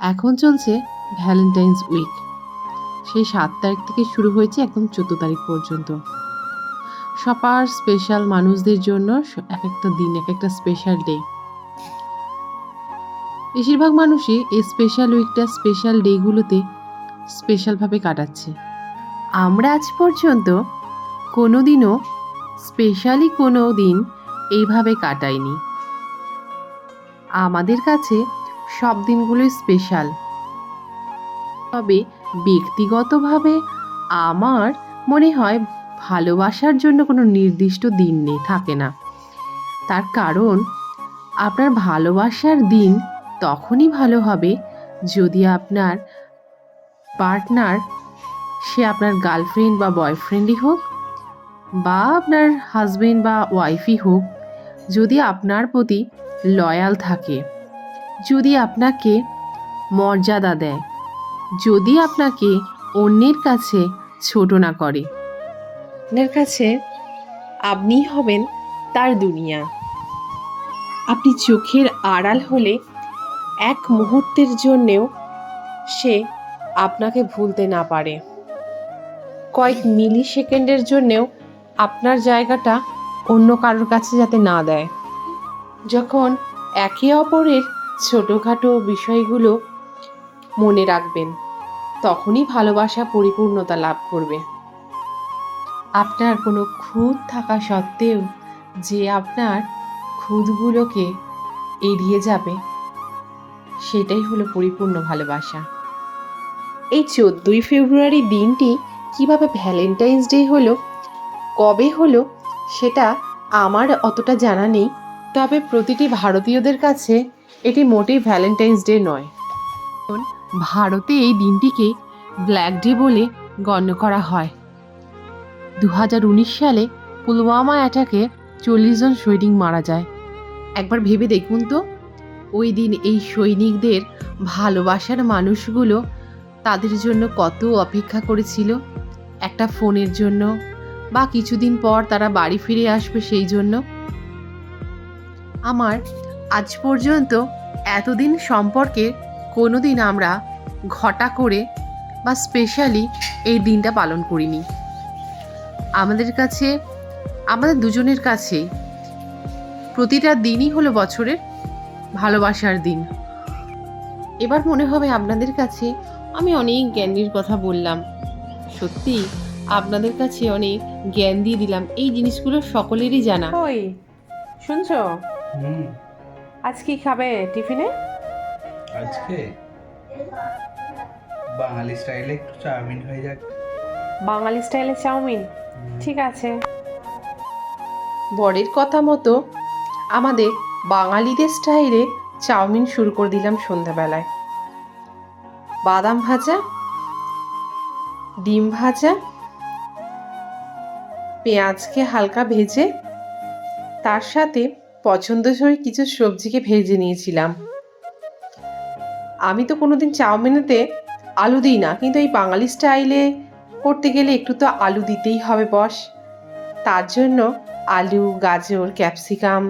এখন চলছে Valentine's week সেই সাত তারিখ থেকে শুরু হয়েছে একদম চোদ্দ তারিখ পর্যন্ত। সবার স্পেশাল মানুষদের জন্য এক একটা দিন, এক একটা স্পেশাল ডে বেশিরভাগ মানুষই এই স্পেশাল উইকটা স্পেশাল ডেগুলোতে স্পেশালভাবে কাটাচ্ছে। আমরা আজ পর্যন্ত কোনো দিনও স্পেশালি কোনো দিন এইভাবে কাটাইনি। আমাদের কাছে সব দিনগুলোই স্পেশাল তবে ব্যক্তিগতভাবে আমার মনে হয় ভালোবাসার জন্য কোনো নির্দিষ্ট দিন নেই, থাকে না। তার কারণ, আপনার ভালোবাসার দিন তখনই ভালো হবে যদি আপনার পার্টনার সে আপনার গার্লফ্রেন্ড বা বয়ফ্রেন্ডই হোক বা আপনার হাজবেন্ড বা ওয়াইফই হোক, যদি আপনার প্রতি লয়াল থাকে। যদি আপনাকে মর্যাদা দেয়, যদি আপনাকে অন্যের কাছে ছোট না করে। আপনার কাছে আপনিই হবেন তার দুনিয়া। আপনি চোখের আড়াল হলে এক মুহূর্তের জন্যেও সে আপনাকে ভুলতে না পারে। কয়েক মিলি সেকেন্ডের জন্যেও আপনার জায়গাটা অন্য কারোর কাছে যাতে না দেয়। যখন একে অপরের ছোটোখাটো বিষয়গুলো মনে রাখবেন। তখনই ভালোবাসা পরিপূর্ণতা লাভ করবে। আপনার কোনো খুঁত থাকা সত্ত্বেও যে আপনার খুঁতগুলোকে এড়িয়ে যাবে, সেটাই হলো পরিপূর্ণ ভালোবাসা। এই চোদ্দোই ফেব্রুয়ারি দিনটি কীভাবে ভ্যালেন্টাইন্স ডে হলো, কবে হলো, সেটা আমার অতটা জানা নেই। তবে প্রতিটি ভারতীয়দের কাছে এটি মোটেই ভ্যালেন্টাইন্স ডে নয়। ভারতে এই দিনটিকে ব্ল্যাক ডে বলে গণ্য করা হয়। দু হাজার উনিশ সালে পুলওয়ামা অ্যাটাকে চল্লিশ জন সৈনিক মারা যায়। একবার ভেবে দেখুন তো, ওই দিন এই সৈনিকদের ভালোবাসার মানুষগুলো তাদের জন্য কত অপেক্ষা করেছিল। একটা ফোনের জন্য বা কিছুদিন পর তারা বাড়ি ফিরে আসবে সেই জন্য। আমার আজ পর্যন্ত এতদিন সম্পর্কে কোনো দিন আমরা ঘটা করে বা স্পেশালি এই দিনটা পালন করিনি। আমাদের কাছে আমাদের দুজনের কাছে প্রতিটা দিনই হলো বছরের ভালোবাসার দিন। এবার মনে হবে আপনাদের কাছে আমি অনেক জ্ঞানীর কথা বললাম। সত্যি আপনাদের কাছে অনেক জ্ঞান দিয়ে দিলাম। এই জিনিসগুলো সকলেরই জানা। ওই শুনছো? হুম। আজ কি খাবে টিফিনে? আজকে? বাঙালি স্টাইলে একটু চাউমিন হয়ে যাক। বাঙালি স্টাইলে চাউমিন? ঠিক আছে। বরের কথা মতো আমাদের বাঙালিদের স্টাইলে চাউমিন শুরু করে দিলাম সন্ধ্যাবেলায়। বাদাম ভাজা ডিম ভাজা পেঁয়াজকে হালকা ভেজে তার সাথে পছন্দসই কিছু সবজিকে ভেজে নিয়েছিলাম। আমি তো কোনোদিন চাউমিনেতে আলু দিই না, কিন্তু এই বাঙালি স্টাইলে করতে গেলে একটু তো আলু দিতেই হবে বস। তার জন্য আলু, গাজর, ক্যাপসিকাম,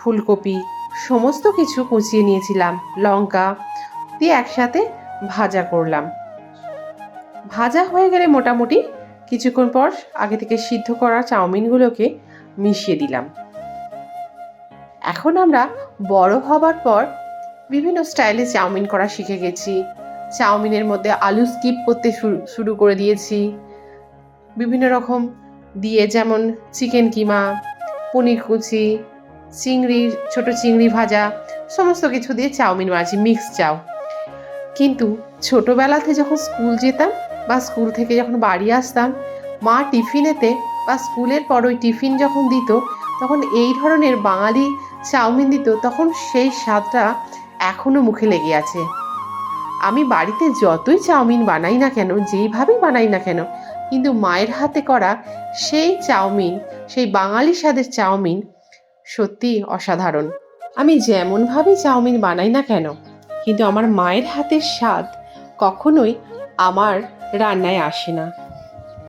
ফুলকপি সমস্ত কিছু কুচিয়ে নিয়েছিলাম। লঙ্কা দিয়ে একসাথে ভাজা করলাম। ভাজা হয়ে গেলে মোটামুটি কিছুক্ষণ পর আগে থেকে সিদ্ধ করা চাউমিনগুলোকে মিশিয়ে দিলাম। এখন আমরা বড় হবার পর বিভিন্ন স্টাইলে চাউমিন করা শিখে গেছি। চাউমিনের মধ্যে আলু স্কিপ করতে শুরু করে দিয়েছি। বিভিন্ন রকম দিয়ে যেমন চিকেন কিমা, পনির কুচি চিংড়ির ছোট চিংড়ি ভাজা, সমস্ত কিছু দিয়ে চাউমিন বানাচ্ছি মিক্স চাউ। কিন্তু ছোটোবেলাতে যখন স্কুল যেতাম বা স্কুল থেকে যখন বাড়ি আসতাম, মা টিফিনেতে বা স্কুলের পর ওই টিফিন যখন দিত, তখন এই ধরনের বাঙালি চাউমিন দিত, তখন সেই স্বাদটা এখনও মুখে লেগে আছে। আমি বাড়িতে যতই চাউমিন বানাই না কেন, যেইভাবেই বানাই না কেন, কিন্তু মায়ের হাতে করা সেই চাউমিন, সেই বাঙালি স্বাদের চাউমিন সত্যি অসাধারণ। আমি যেমনভাবে চাউমিন বানাই না কেন, কিন্তু আমার মায়ের হাতের স্বাদ কখনোই আমার রান্নায় আসে না।